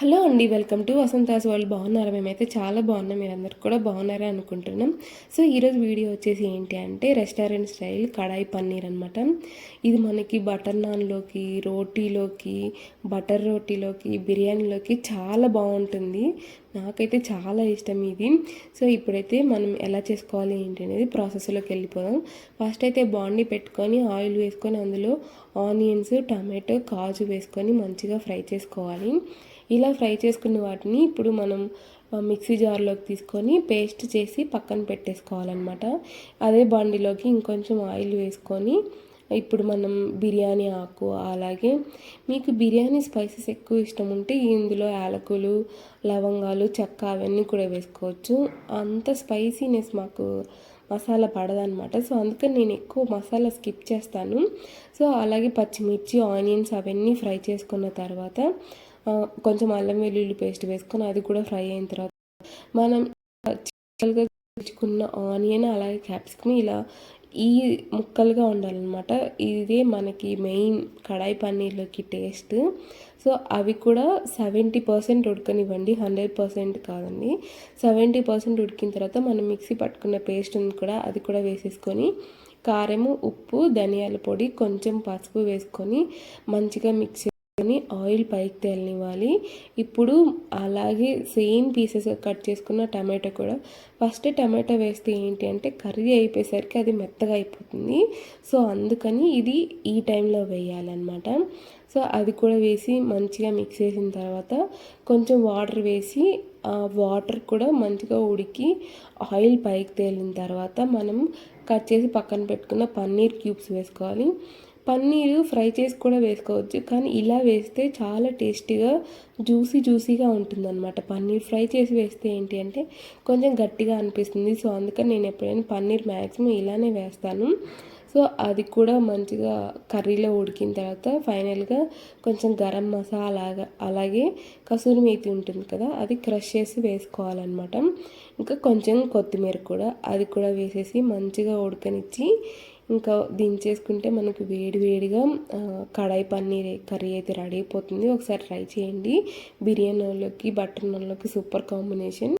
Hello అండి welcome to Vasantha's వాళ్ళు బాగున్నారా? మేమైతే చాలా బాగున్నాం. మీరందరూ కూడా బాగున్నారా అనుకుంటున్నాం. సో ఈరోజు వీడియో వచ్చేసి ఏంటి అంటే రెస్టారెంట్ స్టైల్ కడాయి పన్నీర్ అనమాట ఇది మనకి బటర్ నాన్లోకి రోటీలోకి బటర్ రోటీలోకి బిర్యానీలోకి చాలా బాగుంటుంది. నాకైతే చాలా ఇష్టం ఇది. సో ఇప్పుడైతే మనం ఎలా చేసుకోవాలి ఏంటి అనేది ప్రాసెస్లోకి వెళ్ళిపోదాం. ఫస్ట్ అయితే బాండి పెట్టుకొని ఆయిల్ వేసుకొని అందులో ఆనియన్స్ టమాటో కాజు వేసుకొని మంచిగా ఫ్రై చేసుకోవాలి. ఇలా ఫ్రై చేసుకున్న వాటిని ఇప్పుడు మనం మిక్సీ జార్లోకి తీసుకొని పేస్ట్ చేసి పక్కన పెట్టేసుకోవాలన్నమాట. అదే బాండిలోకి ఇంకొంచెం ఆయిల్ వేసుకొని ఇప్పుడు మనం బిర్యానీ ఆకు అలాగే మీకు బిర్యానీ స్పైసెస్ ఎక్కువ ఇష్టం ఉంటే ఇందులో యాలకులు లవంగాలు చెక్క అవన్నీ కూడా వేసుకోవచ్చు. అంత స్పైసీనెస్ మాకు మసాలా పడదనమాట సో అందుకని నేను ఎక్కువ మసాలా స్కిప్ చేస్తాను. సో అలాగే పచ్చిమిర్చి ఆనియన్స్ అవన్నీ ఫ్రై చేసుకున్న తర్వాత కొంచెం అల్లం వెల్లుల్లి పేస్ట్ వేసుకొని అది కూడా ఫ్రై అయిన తర్వాత మనం చిక్కలుగా తెచ్చుకున్న ఆనియన్ అలాగే క్యాప్సికమ్ ఇలా ఈ ముక్కలుగా ఉండాలన్నమాట. ఇదే మనకి మెయిన్ కడాయి పన్నీర్లోకి టేస్ట్. సో అవి కూడా సెవెంటీ పర్సెంట్ ఉడకనివ్వండి. హండ్రెడ్ పర్సెంట్ కాదండి. సెవెంటీ పర్సెంట్ ఉడికిన తర్వాత మనం మిక్సీ పట్టుకున్న పేస్ట్ కూడా అది కూడా వేసేసుకొని కారము ఉప్పు ధనియాల పొడి కొంచెం పసుపు వేసుకొని మంచిగా మిక్స్ ఆయిల్ పైకి తేలనివ్వాలి. ఇప్పుడు అలాగే సేమ్ పీసెస్ కట్ చేసుకున్న టమాటో కూడా. ఫస్ట్ టమాటో వేస్తే ఏంటి అంటే కర్రీ అయిపోయేసరికి అది మెత్తగా అయిపోతుంది. సో అందుకని ఇది ఈ టైంలో వేయాలన్నమాట. సో అది కూడా వేసి మంచిగా మిక్స్ చేసిన తర్వాత కొంచెం వాటర్ వేసి వాటర్ కూడా మంచిగా ఉడికి ఆయిల్ పైకి తేలిన తర్వాత మనం కట్ చేసి పక్కన పెట్టుకున్న పన్నీర్ క్యూబ్స్ వేసుకోవాలి. పన్నీరు ఫ్రై చేసి కూడా వేసుకోవచ్చు. కానీ ఇలా వేస్తే చాలా టేస్టీగా జ్యూసీ జ్యూసీగా ఉంటుందన్నమాట. పన్నీర్ ఫ్రై చేసి వేస్తే ఏంటి అంటే కొంచెం గట్టిగా అనిపిస్తుంది. సో అందుకని నేను ఎప్పుడైనా పన్నీర్ మ్యాక్సిమం ఇలానే వేస్తాను. సో అది కూడా మంచిగా కర్రీలో ఉడికిన తర్వాత ఫైనల్గా కొంచెం గరం మసాలా అలాగే కసూరి మేతి ఉంటుంది కదా అది క్రష్ చేసి వేసుకోవాలన్నమాట. ఇంకా కొంచెం కొత్తిమీర కూడా అది కూడా వేసేసి మంచిగా ఉడకనిచ్చి ఇంకా దించేసుకుంటే మనకు వేడి వేడిగా కడాయి పన్నీర్ కర్రీ అయితే రెడీ అయిపోతుంది. ఒకసారి ట్రై చేయండి. బిర్యానీలోకి బటర్ నాన్లోకి సూపర్ కాంబినేషన్.